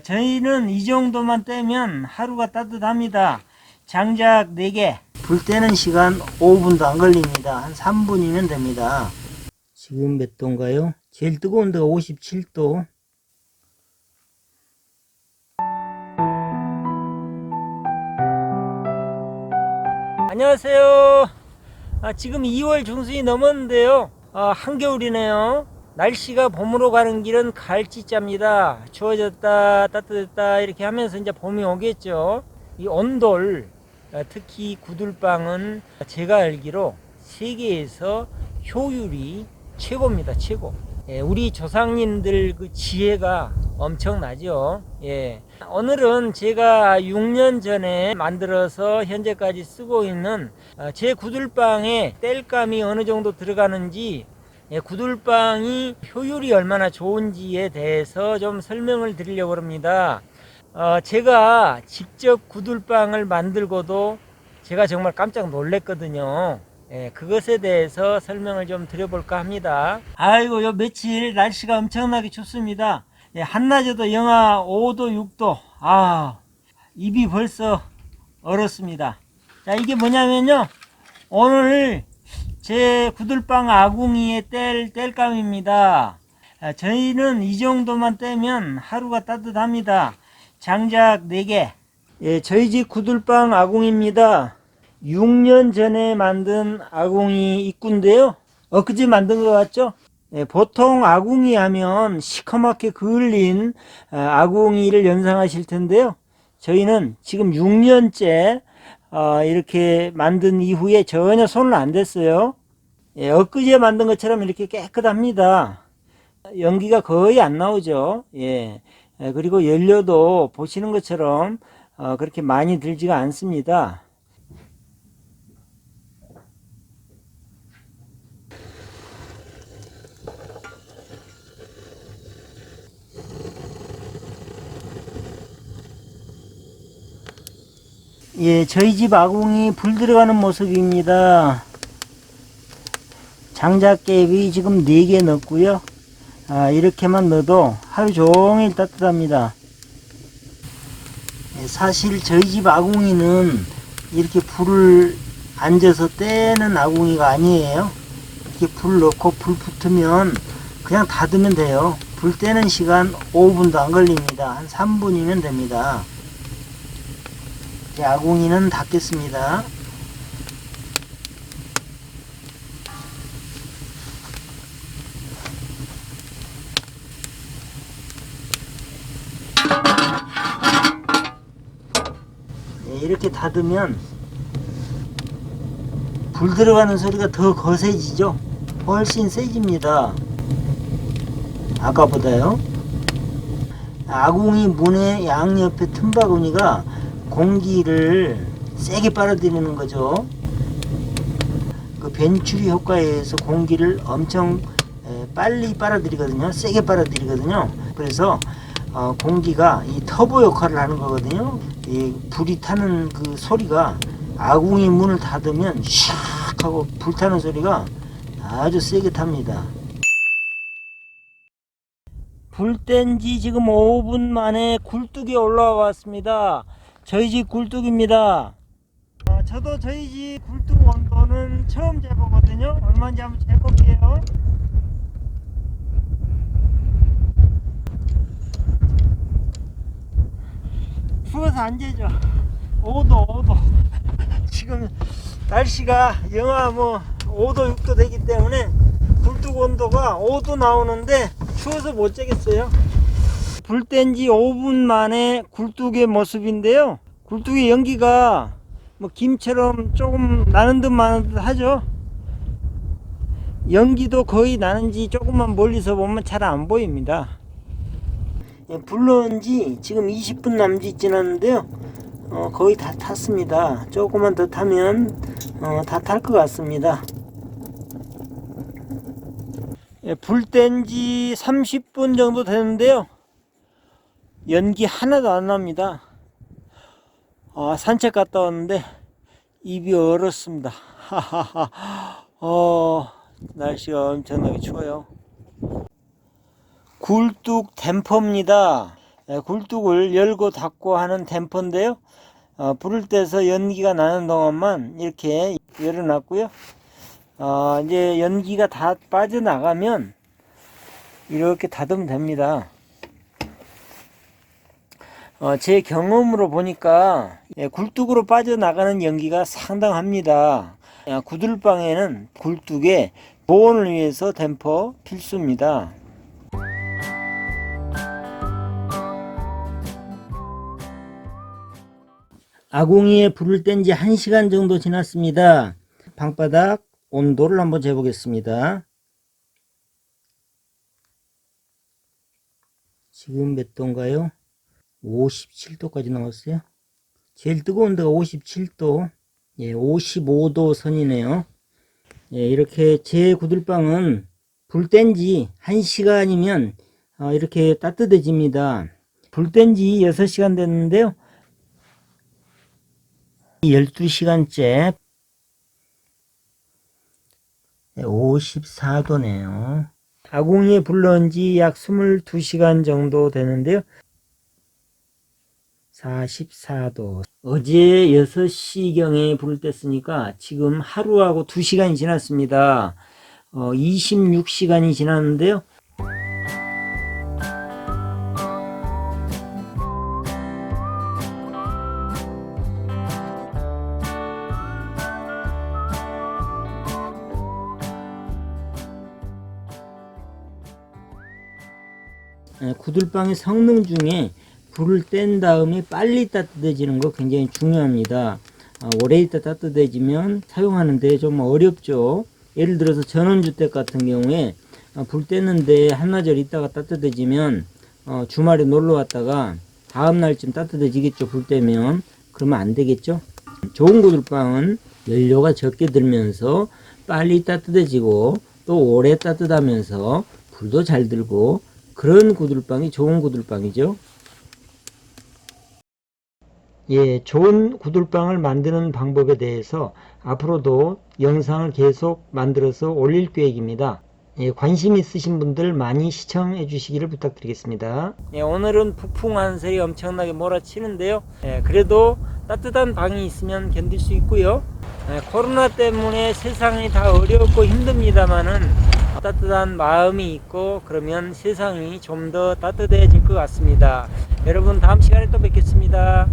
저희는 이 정도만 떼면 하루가 따뜻합니다. 장작 4개. 불 때는 시간 5분도 안 걸립니다. 한 3분이면 됩니다. 지금 몇 도인가요? 제일 뜨거운 데가 57도. 안녕하세요. 아, 지금 2월 중순이 넘었는데요. 아, 한겨울이네요. 날씨가 봄으로 가는 길은 갈치자입니다. 추워졌다, 따뜻했다, 이렇게 하면서 이제 봄이 오겠죠. 이 온돌, 아, 특히 구들방은 제가 알기로 세계에서 효율이 최고입니다. 최고. 예, 우리 조상님들 그 지혜가 엄청나죠. 예. 오늘은 제가 6년 전에 만들어서 현재까지 쓰고 있는 어, 제 구들방에 땔감이 어느 정도 들어가는지 예, 구들방이 효율이 얼마나 좋은지에 대해서 좀 설명을 드리려고 합니다. 어, 제가 직접 구들방을 만들고도 제가 정말 깜짝 놀랐거든요. 예, 그것에 대해서 설명을 좀 드려볼까 합니다. 아이고, 요 며칠 날씨가 엄청나게 춥습니다. 예, 한낮에도 영하 5도, 6도. 아, 입이 벌써 얼었습니다. 자, 이게 뭐냐면요. 오늘 제 구들방 아궁이에 뗄 뗄감입니다. 아, 저희는 이 정도만 떼면 하루가 따뜻합니다. 장작 4개. 예, 저희 집 구들방 아궁입니다. 6년 전에 만든 아궁이 입구인데요. 엊그제 만든 것 같죠? 예, 보통 아궁이 하면 시커멓게 그을린 아, 아궁이를 연상하실 텐데요. 저희는 지금 6년째 어, 이렇게 만든 이후에 전혀 손을 안 댔어요. 예, 엊그제 만든 것처럼 이렇게 깨끗합니다. 연기가 거의 안 나오죠. 예. 예, 그리고 연료도 보시는 것처럼 어, 그렇게 많이 들지가 않습니다. 예, 저희 집 아궁이 불 들어가는 모습입니다. 장작개비 지금 4개 넣었고요. 아, 이렇게만 넣어도 하루 종일 따뜻합니다. 예, 사실 저희 집 아궁이는 이렇게 불을 앉아서 떼는 아궁이가 아니에요. 이렇게 불 넣고 불 붙으면 그냥 닫으면 돼요. 불 떼는 시간 5분도 안 걸립니다. 한 3분이면 됩니다. 아궁이는 닫겠습니다. 네, 이렇게 닫으면 불 들어가는 소리가 더 거세지죠? 훨씬 세집니다. 아까보다요. 아궁이 문의 양옆에 틈바구니가 공기를 세게 빨아들이는 거죠. 그 벤츄리 효과에 의해서 공기를 엄청 에, 빨리 빨아들이거든요. 세게 빨아들이거든요. 그래서 어, 공기가 이 터보 역할을 하는 거거든요. 이 불이 타는 그 소리가 아궁이 문을 닫으면 샥 하고 불타는 소리가 아주 세게 탑니다. 불 뗀 지 지금 5분 만에 굴뚝이 올라와 왔습니다. 저희 집 굴뚝입니다. 아, 저도 저희 집 굴뚝 온도는 처음 재보거든요. 얼마인지 한번 재볼게요. 추워서 안 재죠. 5도, 5도. 지금 날씨가 영하 뭐 5도, 6도 되기 때문에 굴뚝 온도가 5도 나오는데 추워서 못 재겠어요. 불 뗀 지 5분 만에 굴뚝의 모습인데요. 굴뚝의 연기가 뭐 김처럼 조금 나는 듯 마는 듯 하죠. 연기도 거의 나는지 조금만 멀리서 보면 잘 안 보입니다. 예, 불러온 지 지금 20분 남짓 지났는데요. 어, 거의 다 탔습니다. 조금만 더 타면 어, 다탈 것 같습니다. 예, 불뗀 지 30분 정도 되는데요. 연기 하나도 안 납니다. 아, 산책 갔다 왔는데 입이 얼었습니다. 어, 날씨가 엄청나게 추워요. 굴뚝 댐퍼입니다. 예, 굴뚝을 열고 닫고 하는 댐퍼인데요. 어, 불을 떼서 연기가 나는 동안만 이렇게 열어놨고요. 어, 이제 연기가 다 빠져나가면 이렇게 닫으면 됩니다. 어, 제 경험으로 보니까 예, 굴뚝으로 빠져나가는 연기가 상당합니다. 야, 구들방에는 굴뚝에 보온을 위해서 댐퍼 필수입니다. 아궁이에 불을 뗀 지 1시간 정도 지났습니다. 방바닥 온도를 한번 재보겠습니다. 지금 몇 도인가요? 57도까지 나왔어요. 제일 뜨거운 데가 57도, 예, 55도 선이네요. 예, 이렇게 제 구들방은 불 뗀 지 1시간이면 어, 이렇게 따뜻해집니다. 불 뗀 지 6시간 됐는데요. 12시간째 54도네요. 아궁이에 불러온 지 약 22시간 정도 되는데요. 44도. 어제 6시경에 불을 뗐으니까 지금 하루하고 2시간이 지났습니다. 어, 26시간이 지났는데요. 예, 구들방의 성능 중에 불을 뗀 다음에 빨리 따뜻해지는 거 굉장히 중요합니다. 아, 오래 있다 따뜻해지면 사용하는데 좀 어렵죠. 예를 들어서 전원주택 같은 경우에 아, 불 뗐는데 한나절 있다가 따뜻해지면 어, 주말에 놀러 왔다가 다음 날쯤 따뜻해지겠죠. 불 떼면 그러면 안 되겠죠. 좋은 구들방은 연료가 적게 들면서 빨리 따뜻해지고 또 오래 따뜻하면서 불도 잘 들고 그런 구들방이 좋은 구들방이죠. 예, 좋은 구들방을 만드는 방법에 대해서 앞으로도 영상을 계속 만들어서 올릴 계획입니다. 예, 관심 있으신 분들 많이 시청해 주시기를 부탁드리겠습니다. 예, 오늘은 북풍 한설이 엄청나게 몰아치는데요. 예, 그래도 따뜻한 방이 있으면 견딜 수 있고요. 예, 코로나 때문에 세상이 다 어렵고 힘듭니다만은 따뜻한 마음이 있고 그러면 세상이 좀 더 따뜻해질 것 같습니다. 여러분 다음 시간에 또 뵙겠습니다.